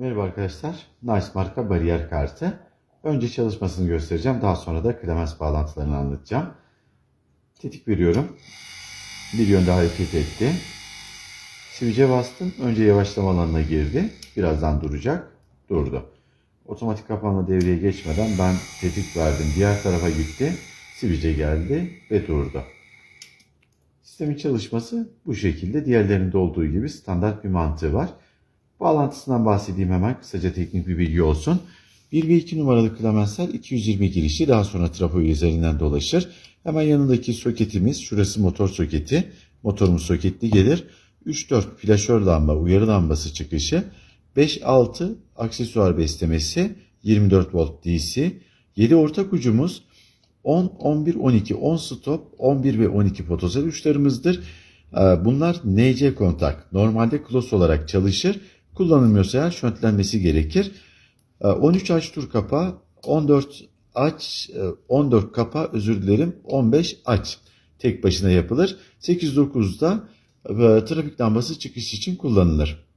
Merhaba arkadaşlar. Nice marka bariyer kartı. Önce çalışmasını göstereceğim. Daha sonra da klemens bağlantılarını anlatacağım. Tetik veriyorum. Bir yönde hareket etti. Switch'e bastım. Önce yavaşlama alanına girdi. Birazdan duracak. Durdu. Otomatik kapanma devreye geçmeden ben tetik verdim. Diğer tarafa gitti. Switch'e geldi ve durdu. Sistemin çalışması bu şekilde. Diğerlerinde olduğu gibi standart bir mantığı var. Bağlantısından bahsedeyim hemen. Kısaca teknik bir bilgi olsun. 1 ve 2 numaralı klemensler 220 girişli daha sonra trafo üzerinden dolaşır. Hemen yanındaki soketimiz şurası motor soketi. Motorumuz soketli gelir. 3-4 flaşör lamba uyarı lambası çıkışı. 5-6 aksesuar beslemesi 24 volt DC. 7 ortak ucumuz 10, 11, 12, 10 stop, 11 ve 12 potozel uçlarımızdır. Ee, Bunlar NC kontak. Normalde close olarak çalışır. Kullanılmıyorsa şöntlenmesi gerekir. Ee, 13 aç tur kapağı, 14 aç, e, 14 kapa özür dilerim, 15 aç. Tek başına yapılır. 8-9'da e, trafik lambası çıkış için kullanılır.